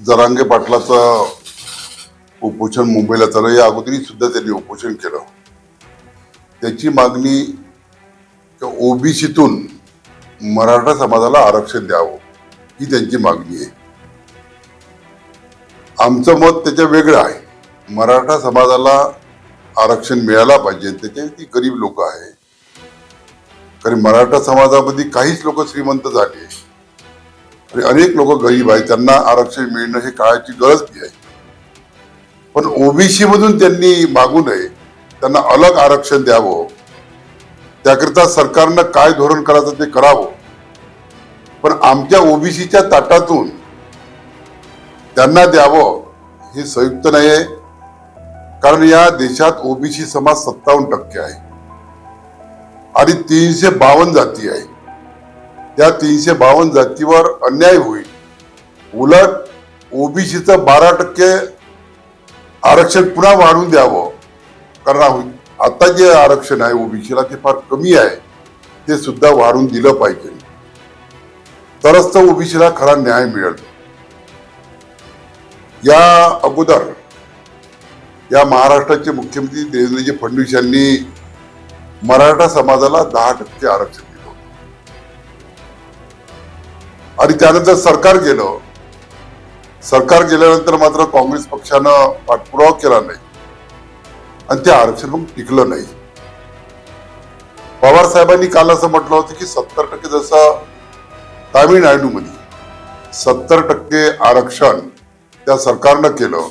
जरांगे पाटलाचं उपोषण मुंबईला चालू या अगोदरी सुद्धा त्यांनी उपोषण केलं. त्याची मागणी ओबीसीतून मराठा समाजाला आरक्षण द्यावं ही त्यांची मागणी आहे. आमचं मत त्याच्या वेगळं आहे. मराठा समाजाला आरक्षण मिळायला पाहिजे त्याच्या ती गरीब लोक आहे कारण मराठा समाजामध्ये काहीच लोक श्रीमंत झाले. आणि अनेक लोक गरीब आहेत. त्यांना आरक्षण मिळणं हे काळाची गरज बी आहे. पण ओबीसी मधून त्यांनी मागू नये. त्यांना अलग आरक्षण द्यावं. त्याकरिता सरकारनं काय धोरण करायचं ते करावं. पण आमच्या ओबीसीच्या ताटातून त्यांना द्यावं हे संयुक्त नाही आहे कारण या देशात ओबीसी समाज सत्तावन्न टक्के आहे. आणि तीनशे बावन्न जाती आहे. त्या तीनशे बावन्न जातीवर अन्याय होईल. उलट ओबीसीचं बारा टक्के आरक्षण पुन्हा वाढवून द्यावं कारण आता जे आरक्षण आहे ओबीसीला ते फार कमी आहे. ते सुद्धा वाढवून दिलं पाहिजे. तरच तर ओबीसीला खरा न्याय मिळेल. या अगोदर या महाराष्ट्राचे मुख्यमंत्री देवेंद्रजी फडणवीस यांनी मराठा समाजाला दहा टक्के आरक्षण आणि त्यानंतर सरकार गेलं. सरकार गेल्यानंतर मात्र काँग्रेस पक्षानं पाठपुरावा केला नाही. आणि ते आरक्षण मग टिकलं नाही. पवार साहेबांनी काल असं म्हटलं होतं की सत्तर टक्के जसं तामिळनाडूमध्ये सत्तर टक्के आरक्षण त्या सरकारनं केलं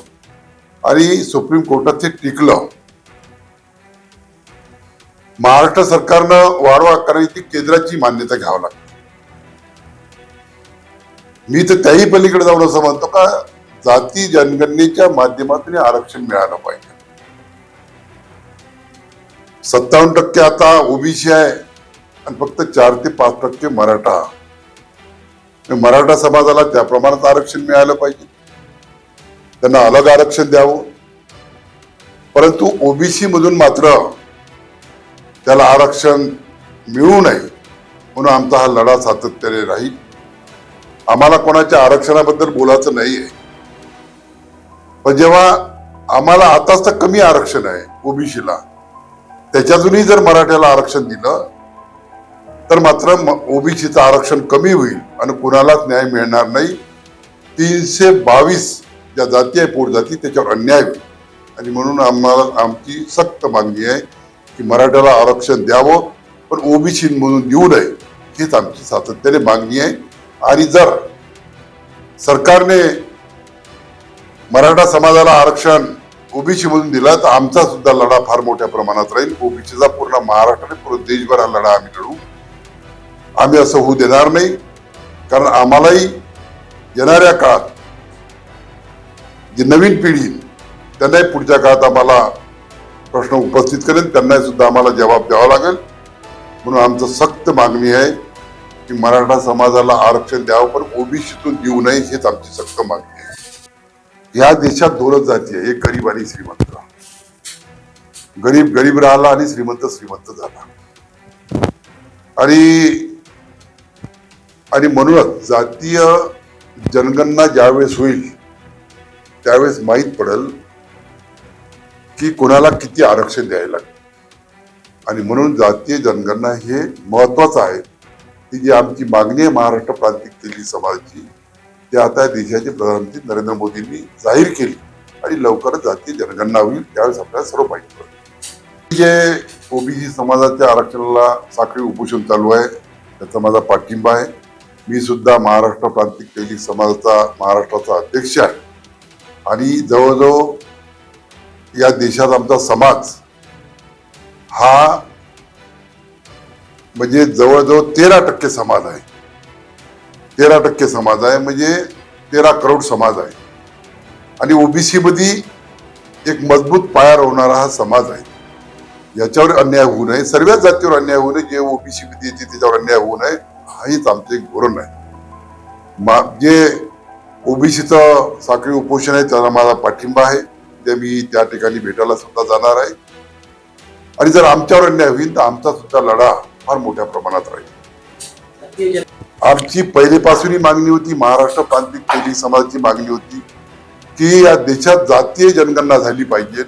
आणि सुप्रीम कोर्टात ते टिकलं. महाराष्ट्र सरकारनं वाढवा कारण ती केंद्राची मान्यता घ्यावं लागते. मी तर त्याही पलीकडे जाऊन असं म्हणतो का जाती जनगणनेच्या माध्यमातून आरक्षण मिळालं पाहिजे. सत्तावन्न टक्के आता ओबीसी आहे आणि फक्त चार ते पाच टक्के मराठा. मराठा समाजाला त्या प्रमाणात आरक्षण मिळालं पाहिजे. त्यांना अलग आरक्षण द्यावं. परंतु ओबीसी मधून मात्र त्याला आरक्षण मिळू नये म्हणून आमचा हा लढा सातत्याने राहील. आम्हाला कोणाच्या आरक्षणाबद्दल बोलायचं नाहीये. पण जेव्हा आम्हाला आताच तर कमी आरक्षण आहे ओबीसीला. त्याच्यातूनही जर मराठ्याला आरक्षण दिलं तर मात्र ओबीसीचं आरक्षण कमी होईल आणि कुणालाच न्याय मिळणार नाही. तीनशे बावीस ज्या जाती आहे पोटजाती त्याच्यावर अन्याय होईल. आणि म्हणून आम्हाला आमची सक्त मागणी आहे की मराठ्याला आरक्षण द्यावं पण ओबीसीमधून म्हणून देऊ नये हीच आमची सातत्याने मागणी आहे. आणि जर सरकारने मराठा समाजाला आरक्षण ओबीसी मधून दिला तर आमचा सुद्धा लढा फार मोठ्या प्रमाणात राहील. ओबीसीचा पूर्ण महाराष्ट्र आणि पूर्ण देशभर हा लढा आम्ही लढू. आम्ही असं होऊ देणार नाही. कारण आम्हालाही येणाऱ्या काळात जी नवीन पिढी त्यांनाही पुढच्या काळात आम्हाला प्रश्न उपस्थित करेल. त्यांनाही सुद्धा आम्हाला जबाब द्यावा लागेल. म्हणून आमचं सक्त मागणी आहे की मराठा समाजाला आरक्षण द्यावं पण ओबीसीतून देऊ नये हेच आमची सक्त मागणी आहे. या देशात दोनच जाती आहे एक गरीब आणि श्रीमंत. गरीब गरीब राहिला आणि श्रीमंत श्रीमंत झाला. आणि आणि म्हणूनच जातीय जनगणना ज्यावेळेस होईल त्यावेळेस माहीत पडेल की कोणाला किती आरक्षण द्यायला लागेल. आणि म्हणून जातीय जनगणना हे महत्वाचं आहे. ती जी आमची मागणी आहे महाराष्ट्र प्रांतिक तेली समाजाची ते आता देशाचे प्रधानमंत्री नरेंद्र मोदींनी जाहीर केली आणि लवकरच जातीय जनगणना होईल त्यावेळेस आपल्याला सर्व माहिती जे ओबीसी समाजाच्या आरक्षणाला साखळी उपोषण चालू आहे त्याचा माझा पाठिंबा आहे. मी सुद्धा महाराष्ट्र प्रांतिक तेली समाजाचा महाराष्ट्राचा अध्यक्ष आहे. आणि जवळजवळ या देशात आमचा समाज हा म्हणजे जवळजवळ तेरा टक्के समाज आहे. तेरा टक्के समाज आहे म्हणजे तेरा करोड समाज आहे. आणि ओबीसी मध्ये एक मजबूत पाया होणारा हा समाज आहे. याच्यावर अन्याय होऊ नये. सर्वच जातीवर अन्याय होऊ नये. जे ओबीसी मध्ये येते त्याच्यावर अन्याय होऊ नये. हाच आमचं एक धोरण आहे. मा जे ओबीसीचं साखळी उपोषण आहे त्याला माझा पाठिंबा आहे. ते मी त्या ठिकाणी भेटायला सुद्धा जाणार आहे. आणि जर आमच्यावर अन्याय होईल तर आमचा सुद्धा लढा फार मोठ्या प्रमाणात राहील. आमची पहिलेपासून मागणी होती महाराष्ट्र प्रांतिक तेली समाजाची मागणी होती की या देशात जातीय जनगणना झाली पाहिजे.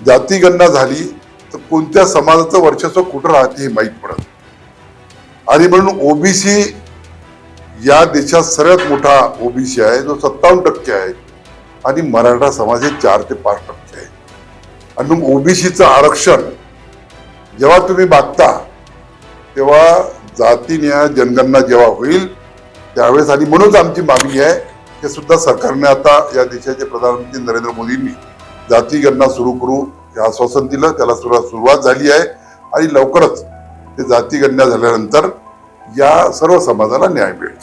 जातीगणना झाली तर कोणत्या समाजाचं वर्चस्व कुठं राहते हे माहीत पडत आणि म्हणून ओबीसी या देशात सर्वात मोठा ओबीसी आहे जो सत्तावन्न टक्के आहे आणि मराठा समाज हे चार ते पाच टक्के आहे. आणि मग ओबीसीचं आरक्षण जेव्हा तुम्ही मागता तेव्हा जातीन्याय जनगणना जेव्हा होईल त्यावेळेस आणि म्हणूनच आमची मागणी आहे की सुद्धा सरकारने आता या देशाचे प्रधानमंत्री नरेंद्र मोदींनी जातीगणना सुरू करू हे आश्वासन दिलं. त्याला सुरुवात सुरुवात झाली आहे आणि लवकरच ते जातीगणना झाल्यानंतर या सर्व समाजाला न्याय मिळेल.